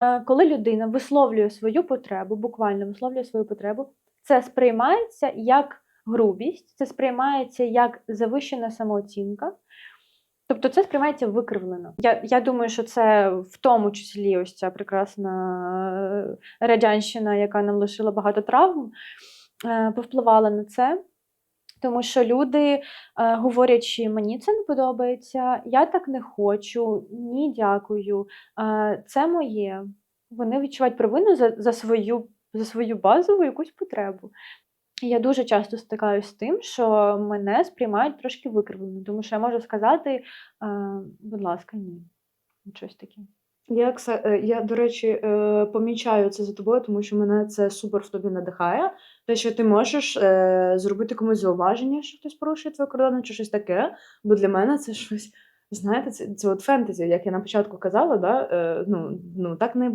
Е, Коли людина висловлює свою потребу, буквально висловлює свою потребу, це сприймається як грубість, це сприймається як завищена самооцінка. Тобто це сприймається викривлено. Я, я думаю, що це в тому числі ось ця прекрасна е, радянщина, яка нам лишила багато травм, е, повпливала на це. Тому що люди, е, говорячи, мені це не подобається, я так не хочу, ні, дякую, е, це моє. Вони відчувають провину за, за, свою, за свою базову якусь потребу. Я дуже часто стикаюся з тим, що мене сприймають трошки викривлено, тому що я можу сказати, е, будь ласка, ні. Щось таке. Я, е, я, до речі, е, помічаю це за тобою, тому що мене це супер в тобі надихає. Те, що ти можеш е, зробити комусь зауваження, що хтось порушує твої кордони, чи щось таке. Бо для мене це щось, знаєте, це, це от фентезі, як я на початку казала, да? ну, ну, так не